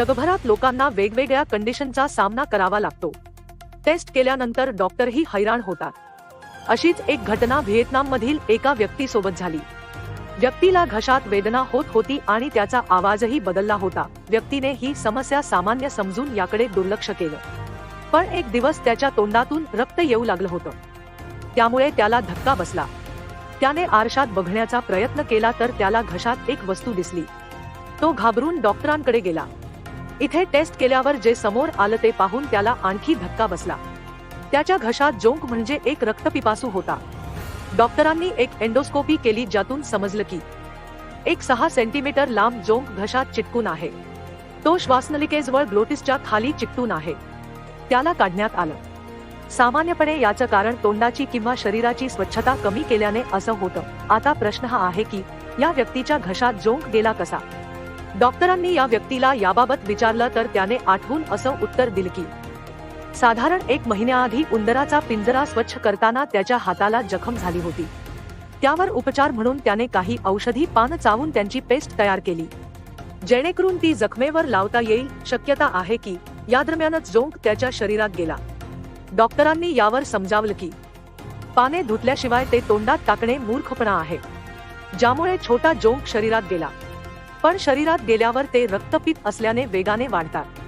जगभरात लोकांना वेगवेगळ्या कंडिशनचा सामना करावा लागतो. टेस्ट केल्यानंतर डॉक्टरही हैराण होतात. अशीच एक घटना व्हिएतनाममधील एका व्यक्तीसोबत झाली. व्यक्तीला घशात वेदना होत होती आणि त्याचा आवाजही बदलला होता. व्यक्तीने ही समस्या सामान्य समजून याकडे दुर्लक्ष केलं. पण एक दिवस त्याच्या तोंडातून रक्त येऊ लागलं होतं. त्यामुळे त्याला धक्का बसला. त्याने आरशात बघण्याचा प्रयत्न केला तर त्याला घशात एक वस्तू दिसली. तो घाबरून डॉक्टरांकडे गेला. इथे टेस्ट केल्यावर जे समोर आलं ते पाहून त्याला आणखी धक्का बसला. त्याच्या घशात जोंक म्हणजे एक रक्तपिपासू होता. डॉक्टरांनी एक एंडोस्कोपी केली ज्यातून समजलं की एक सहा सेंटीमीटर लांब जोंक घशात चिटकून आहे. तो श्वासनलिकेजवळ ग्लोटिसच्या खाली चिकटून आहे. त्याला काढण्यात आलं. सामान्यपणे याचं कारण तोंडाची किंवा शरीराची स्वच्छता कमी केल्याने असं होतं. आता प्रश्न हा आहे की या व्यक्तीच्या घशात जोंक गेला कसा? डॉक्टरांनी या व्यक्तीला याबाबत विचारलं तर त्याने आठवून असं उत्तर दिलं की साधारण एक महिन्याआधी उंदराचा पिंजरा स्वच्छ करताना त्याच्या हाताला जखम झाली होती. त्यावर उपचार म्हणून त्याने काही औषधी पान चावून त्यांची पेस्ट तयार केली. जेणेकरून ती जखमेवर लावता येईल शक्यता आहे की या दरम्यानच जोंक त्याच्या शरीरात गेला. डॉक्टरांनी यावर समजावलं की पाने धुतल्याशिवाय ते तोंडात टाकणे मूर्खपणा आहे. ज्यामुळे छोटा जोंक शरीरात गेला. पण शरीरात गेल्यावर ते रक्तपित असल्याने वेगाने वाढतात.